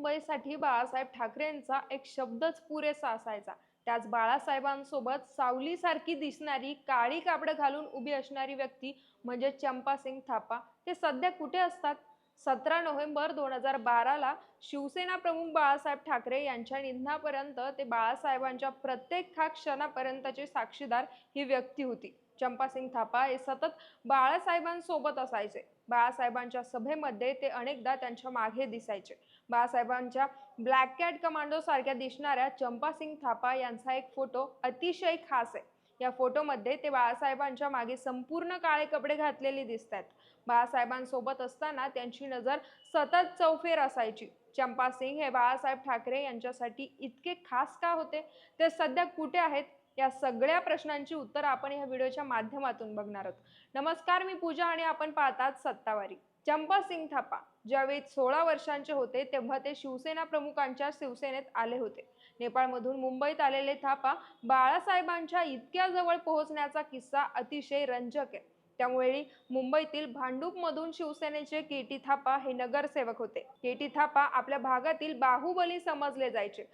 मुंबईसाठी बाळासाहेब ठाकरेंचा एक शब्दच पुरेसा असायचा. त्याच बाळासाहेबांसोबत सावलीसारखी दिसणारी काळी कापडं घालून उभी असणारी व्यक्ती म्हणजे चंपासिंग थापा. ते सध्या कुठे असतात? सतरा नोव्हेंबर दोन हजार बाराला शिवसेना प्रमुख बाळासाहेब ठाकरे यांच्या निधनापर्यंत ते बाळासाहेबांच्या प्रत्येक खा क्षणापर्यंतचे साक्षीदार ही व्यक्ती होती. चंपासिंग थापा हे सतत बाळासाहेबांसोबत असायचे. बाळासाहेबांच्या सभेमध्ये ते अनेकदा त्यांच्या मागे दिसायचे. बाळासाहेबांच्या ब्लॅक कॅट कमांडो सारख्या दिसणाऱ्या चंपासिंग थापा यांचा एक फोटो अतिशय खास आहे. या फोटोमध्ये ते बाळासाहेबांच्या मागे संपूर्ण काळे कपडे घातलेले दिसत आहेत बाळासाहेबांसोबत असताना त्यांची नजर सतत चौफेर असायची. चंपा सिंग हे बाळासाहेब ठाकरे यांच्यासाठी इतके खास का होते? ते सध्या कुठे आहेत? या सगळ्या प्रश्नांची उत्तरं आपण या व्हिडिओच्या माध्यमातून बघणार आहोत. नमस्कार मी पूजा आणि आपण पाहतात सत्तावारी. चंपा सिंग थापा. ज्यावेळी सोळा वर्षांचे होते तेव्हा ते शिवसेना प्रमुखांच्या शिवसेनेत आले होते. नेपाळमधून मुंबईत आलेले थापा बाळासाहेबांच्या इतक्या जवळ पोहोचण्याचा किस्सा अतिशय रंजक आहे. त्यामुळे मुंबईतील भांडूपमधून शिवसेनेचे के टी थापा हे नगरसेवक होते. के टी थापा आपल्या भागातील बाहुबली समजले जायचे.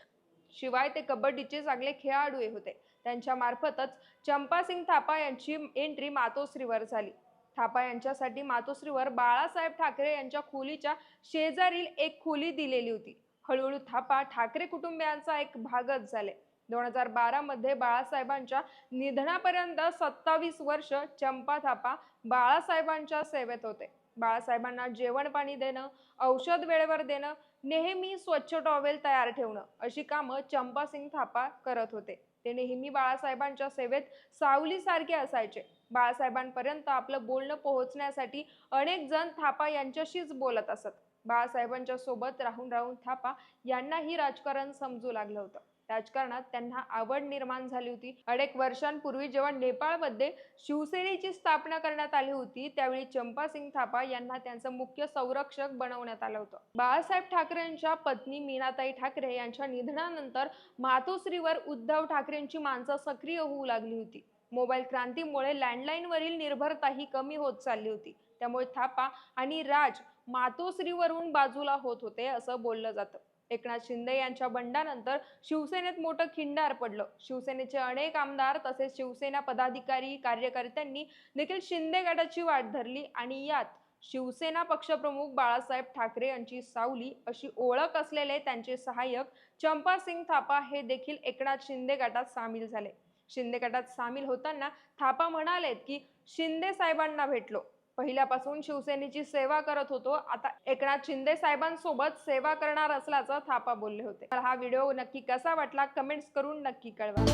शिवाय ते कबड्डीचे चांगले खेळाडू होते. त्यांच्या मार्फतच चंपासिंग थापा यांची एंट्री मातोश्रीवर झाली. थापा यांच्यासाठी मातोश्रीवर बाळासाहेब ठाकरे यांच्या खोलीच्या शेजारील एक खोली दिलेली होती. हळूहळू थापा ठाकरे कुटुंबियांचा एक भागच झाले. दोन हजार बारा मध्ये बाळासाहेबांच्या निधनापर्यंत सत्तावीस वर्ष चंपा थापा बाळासाहेबांच्या सेवेत होते. बाळासाहेबांना जेवण पाणी देणं औषध वेळेवर देणं नेहमी स्वच्छ टॉवेल तयार ठेवणं अशी कामं चंपासिंग थापा करत होते. ते नेहमी बाळासाहेबांच्या सेवेत सावलीसारखे असायचे. बाळासाहेबांपर्यंत आपलं बोलणं पोहोचण्यासाठी अनेक जण थापा यांच्याशीच बोलत असत. बाळासाहेबांच्या सोबत राहून राहून थापा यांनाही राजकारण समजू लागलं होतं. राजकारणात त्यांना आवड निर्माण झाली होती. अनेक वर्षांपूर्वी जेव्हा नेपाळमध्ये शिवसेनेची स्थापना करण्यात आली होती त्यावेळी चंपासिंग थापा यांना त्यांचं मुख्य संरक्षक बनवण्यात आलं होतं. बाळासाहेब ठाकरेंच्या पत्नी मीनाताई ठाकरे यांच्या निधनानंतर मातोश्रीवर उद्धव ठाकरेंची माणसं सक्रिय होऊ लागली होती. मोबाईल क्रांतीमुळे लँडलाईनवरील निर्भरताही कमी होत चालली होती. त्यामुळे थापा आणि राज मातोश्रीवरून बाजूला होत होते असं बोललं जातं. एकनाथ शिंदे यांच्या बंडानंतर शिवसेनेत मोठं खिंडार पडलं. शिवसेनेचे अनेक आमदार तसेच शिवसेना पदाधिकारी कार्यकर्त्यांनी देखील शिंदे गटाची वाट धरली आणि यात शिवसेना पक्षप्रमुख बाळासाहेब ठाकरे यांची सावली अशी ओळख असलेले त्यांचे सहाय्यक चंपासिंग थापा हे देखील एकनाथ शिंदे गटात सामील झाले. शिंदे गटात सामील होताना थापा म्हणालेत की शिंदे साहेबांना भेटलो. पहिल्यापासून शिवसेनेची सेवा करत होतो. आता एकनाथ शिंदे साहेबांसोबत सेवा करणार असल्याचं थापा बोलले होते. तर हा व्हिडिओ नक्की कसा वाटला? कमेंट्स करून नक्की कळवा.